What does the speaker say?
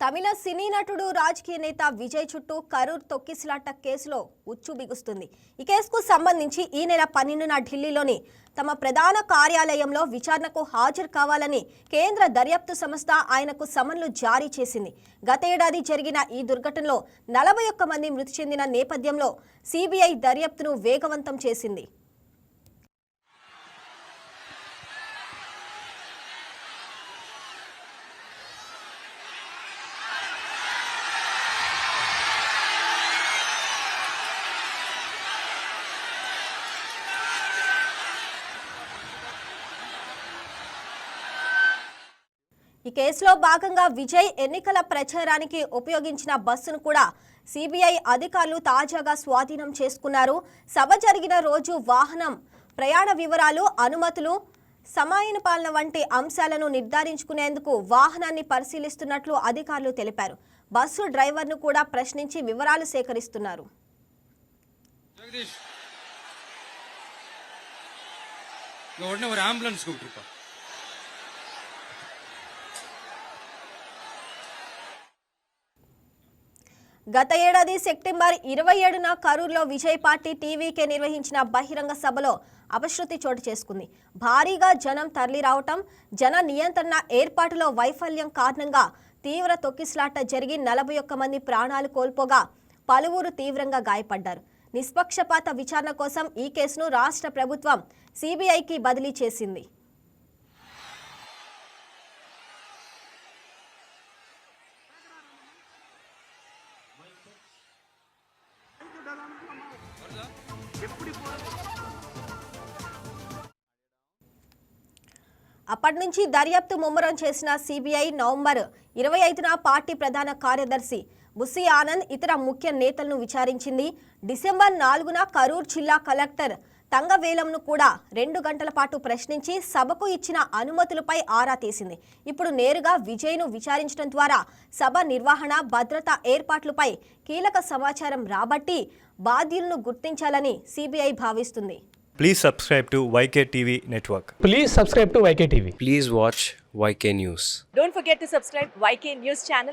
తమిళ సినీ నటుడు రాజకీయ నేత విజయ్ చుట్టూ కరూర్ తొక్కిసలాట కేసులో ఉచ్చు బిగుస్తుంది. ఈ కేసుకు సంబంధించి ఈ నెల పన్నెండున ఢిల్లీలోని తమ ప్రధాన కార్యాలయంలో విచారణకు హాజరు కావాలని కేంద్ర దర్యాప్తు సంస్థ ఆయనకు సమన్లు జారీ చేసింది. గతేడాది జరిగిన ఈ దుర్ఘటనలో నలభై ఒక్క మంది మృతి చెందిన నేపథ్యంలో సిబిఐ దర్యాప్తును వేగవంతం చేసింది. ఈ కేసులో భాగంగా విజయ్ ఎన్నికల ప్రచారానికి ఉపయోగించిన బస్సును కూడా సిబిఐ అధికారులు తాజాగా స్వాధీనం చేసుకున్నారు. సభ జరిగిన రోజు వాహనం ప్రయాణ వివరాలు అనుమతులు సమాయన పాలన వంటి అంశాలను నిర్ధారించుకునేందుకు వాహనాన్ని పరిశీలిస్తున్నట్లు అధికారులు తెలిపారు. బస్సు డ్రైవర్ను కూడా ప్రశ్నించి వివరాలు సేకరిస్తున్నారు. గత ఏడాది సెప్టెంబర్ ఇరవై ఏడున కరూర్లో విజయ్ పార్టీ టీవీకే నిర్వహించిన బహిరంగ సభలో అపశృతి చోటు చేసుకుంది. భారీగా జనం తరలిరావటం జన నియంత్రణ ఏర్పాటులో వైఫల్యం కారణంగా తీవ్ర తొక్కిసలాట జరిగి నలభై ఒక్క మంది ప్రాణాలు కోల్పోగా పలువురు తీవ్రంగా గాయపడ్డారు. నిష్పక్షపాత విచారణ కోసం ఈ కేసును రాష్ట్ర ప్రభుత్వం సిబిఐకి బదిలీ చేసింది. అప్పటి నుంచి దర్యాప్తు ముమ్మరం చేసిన సిబిఐ నవంబర్ ఇరవై ఐదున పార్టీ ప్రధాన కార్యదర్శి బుస్సి ఆనంద్ ఇతర ముఖ్య నేతలను విచారించింది. డిసెంబర్ నాలుగున కరూర్ జిల్లా కలెక్టర్ తంగవేలంను కూడా రెండు గంటల పాటు ప్రశ్నించి సభకు ఇచ్చిన అనుమతులపై ఆరా తీసింది ఇప్పుడు నేరుగా విజయ్ను విచారించడం ద్వారా సభ నిర్వహణ భద్రతా ఏర్పాట్లపై కీలక సమాచారం రాబట్టి బాధ్యులను గుర్తించాలని సిబిఐ భావిస్తుంది Please subscribe to YK TV Network. Please subscribe to YK TV. Please watch YK News. Don't forget to subscribe YK News channel